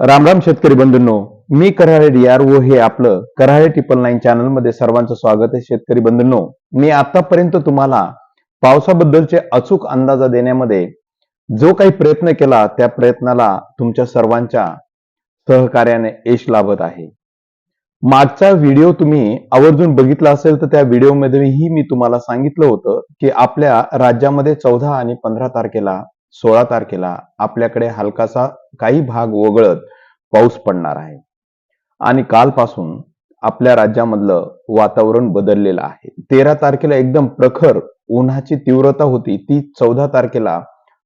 राम राम शेतकरी बंधूंनो मी कराळे डीआर ओ हे आपलं कराळे ट्रिपल नाईन चॅनलमध्ये सर्वांचं स्वागत आहे शेतकरी बंधूंनो. मी आतापर्यंत तुम्हाला पावसाबद्दलचे अचूक अंदाजा देण्यामध्ये जो काही प्रयत्न केला त्या प्रयत्नाला तुमच्या सर्वांच्या सहकार्याने यश लाभत आहे. मागचा व्हिडिओ तुम्ही आवर्जून बघितला असेल तर त्या व्हिडिओमध्येही मी तुम्हाला सांगितलं होतं की आपल्या राज्यामध्ये चौदा आणि पंधरा तारखेला सोळा तारखेला आपल्याकडे हलकासा काही भाग वगळत पाऊस पडणार आहे. आणि कालपासून आपल्या राज्यामधलं वातावरण बदललेलं आहे. तेरा तारखेला एकदम प्रखर उन्हाची तीव्रता होती. ती चौदा तारखेला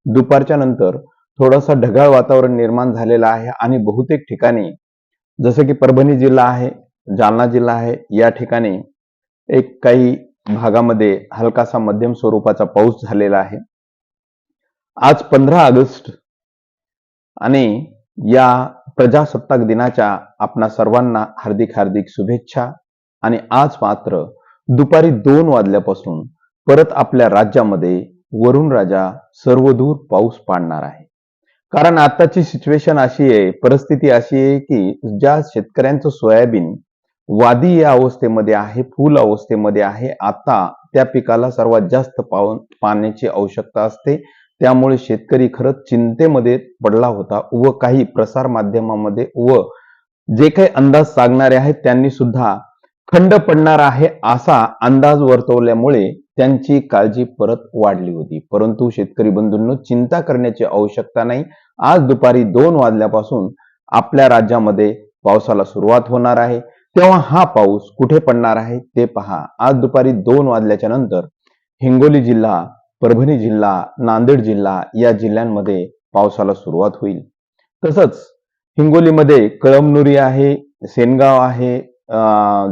दुपारच्या नंतर थोडंसं ढगाळ वातावरण निर्माण झालेलं आहे आणि बहुतेक ठिकाणी जसं की परभणी जिल्हा आहे जालना जिल्हा आहे या ठिकाणी एक काही भागामध्ये हलकासा मध्यम स्वरूपाचा पाऊस झालेला आहे. आज पंधरा ऑगस्ट आणि या प्रजासत्ताक दिनाच्या आपणा सर्वांना हार्दिक हार्दिक शुभेच्छा आणि आज मात्र दुपारी दोन वाजल्यापासून परत आपल्या राज्यामध्ये वरुण राजा सर्वदूर पाऊस पाडणार आहे. कारण आताची सिच्युएशन अशी आहे परिस्थिती अशी आहे की ज्या शेतकऱ्यांचं सोयाबीन वादी या अवस्थेमध्ये आहे फुल अवस्थेमध्ये आहे आता त्या पिकाला सर्वात जास्त पाव पाण्याची आवश्यकता असते. त्यामुळे शेतकरी खरंच चिंतेमध्ये पडला होता व काही प्रसार माध्यमामध्ये व जे काही अंदाज सांगणारे आहेत त्यांनी सुद्धा खंड पडणार आहे असा अंदाज वर्तवल्यामुळे त्यांची काळजी परत वाढली होती. परंतु शेतकरी बंधूंनो चिंता करण्याची आवश्यकता नाही. आज दुपारी दोन वाजल्यापासून आपल्या राज्यामध्ये पावसाला सुरुवात होणार आहे. तेव्हा हा पाऊस कुठे पडणार आहे ते पहा. आज दुपारी दोन वाजल्याच्या नंतर हिंगोली जिल्हा परभणी जिल्हा नांदेड जिल्हा या जिल्ह्यांमध्ये पावसाला सुरुवात होईल. तसंच हिंगोलीमध्ये कळमनुरी आहे सेनगाव आहे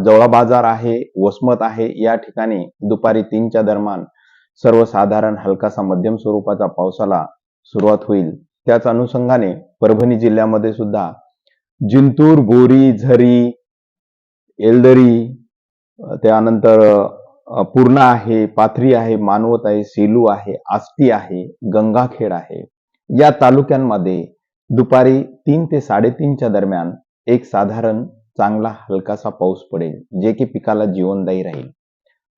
जवळा बाजार आहे वसमत आहे या ठिकाणी दुपारी तीनच्या दरम्यान सर्वसाधारण हलकासा मध्यम स्वरूपाचा पावसाला सुरुवात होईल. त्याच अनुषंगाने परभणी जिल्ह्यामध्ये सुद्धा जिंतूर बोरी झरी एलदरी त्यानंतर पूर्णा आहे पाथरी आहे मानवत आहे सेलू आहे आष्टी आहे गंगाखेड आहे. या तालुक्यांमध्ये दुपारी तीन ते साडेतीनच्या दरम्यान एक साधारण चांगला हलकासा पाऊस पडेल जे की पिकाला जीवनदायी राहील.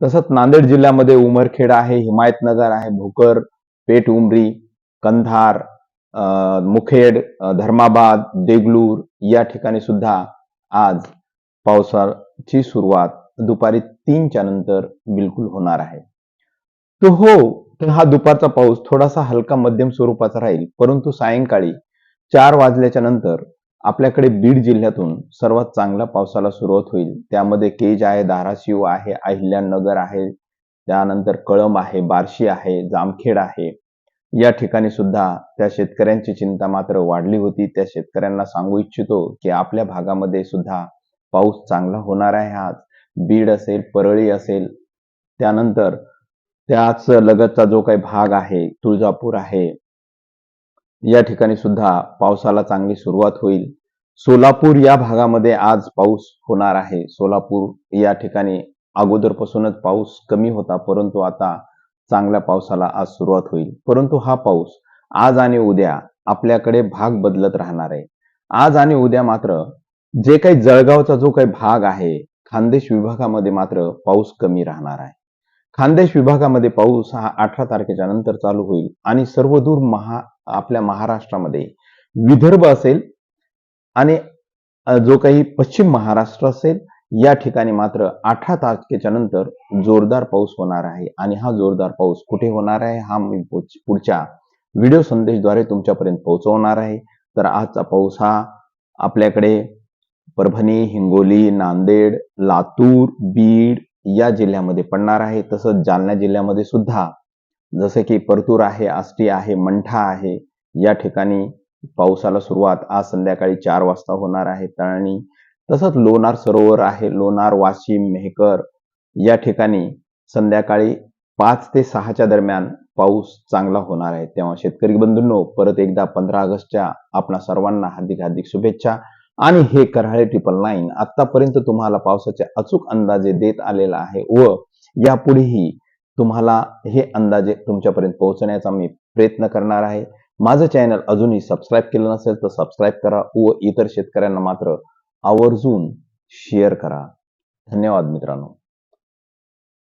तसंच नांदेड जिल्ह्यामध्ये उमरखेड आहे हिमायतनगर आहे भोकर पेठ उमरी कंधार मुखेड धर्माबाद देगलूर या ठिकाणी सुद्धा आज पावसाची सुरुवात दुपारी तीनच्या नंतर बिलकुल होणार आहे. तो हो तर हा दुपारचा पाऊस थोडासा हलका मध्यम स्वरूपाचा राहील परंतु सायंकाळी चार वाजल्याच्या नंतर आपल्याकडे बीड जिल्ह्यातून सर्वात चांगल्या पावसाला सुरुवात होईल. त्यामध्ये केज आहे धाराशिव आहे अहिल्यानगर आहे त्यानंतर कळंब आहे बार्शी आहे जामखेड आहे. या ठिकाणी सुद्धा त्या शेतकऱ्यांची चिंता मात्र वाढली होती. त्या शेतकऱ्यांना सांगू इच्छितो की आपल्या भागामध्ये सुद्धा पाऊस चांगला होणार आहे आज. बीड असेल परळी असेल त्यानंतर त्याच लगतचा जो काही भाग आहे तुळजापूर आहे या ठिकाणी सुद्धा पावसाला चांगली सुरुवात होईल. सोलापूर या भागामध्ये आज पाऊस होणार आहे. सोलापूर या ठिकाणी अगोदरपासूनच पाऊस कमी होता परंतु आता चांगल्या पावसाला आज सुरुवात होईल. परंतु हा पाऊस आज आणि उद्या आपल्याकडे भाग बदलत राहणार आहे. आज आणि उद्या मात्र जे काही जळगावचा जो काही भाग आहे खानदेश विभागामध्ये मात्र पाऊस कमी राहणार आहे. खानदेश विभागामध्ये पाऊस हा अठरा तारखेच्या नंतर चालू होईल आणि सर्वदूर महा आपल्या महाराष्ट्रामध्ये विदर्भ असेल आणि जो काही पश्चिम महाराष्ट्र असेल या ठिकाणी मात्र अठरा तारखेच्या नंतर जोरदार पाऊस होणार आहे आणि हा जोरदार पाऊस कुठे होणार आहे हा मी पुढच्या व्हिडिओ संदेशद्वारे तुमच्यापर्यंत पोहोचवणार आहे. तर आजचा पाऊस हा आपल्याकडे परभणी हिंगोली नांदेड लातूर बीड या जिल्ह्यामध्ये पडणार आहे. तसंच जालना जिल्ह्यामध्ये सुद्धा जसे की परतूर आहे आष्टी आहे मंठा आहे या ठिकाणी पावसाला सुरुवात आज संध्याकाळी चार वाजता होणार आहे. आणि तसंच लोणार सरोवर आहे लोणार वाशिम मेहकर या ठिकाणी संध्याकाळी पाच ते सहाच्या दरम्यान पाऊस चांगला होणार आहे. तेव्हा शेतकरी बंधूंनो परत एकदा पंधरा ऑगस्टच्या आपणा सर्वांना हार्दिक हार्दिक शुभेच्छा. आणि हे कराळे ट्रिपल नाईन आतापर्यंत तुम्हाला पावसाचे अचूक अंदाजे देत आलेला आहे व यापुढेही तुम्हाला हे अंदाजे तुमच्यापर्यंत पोहोचण्याचा मी प्रयत्न करणार आहे. माझं चॅनल अजूनही सबस्क्राईब केलं नसेल तर सबस्क्राईब करा व इतर शेतकऱ्यांना मात्र आवर्जून शेअर करा. धन्यवाद मित्रांनो.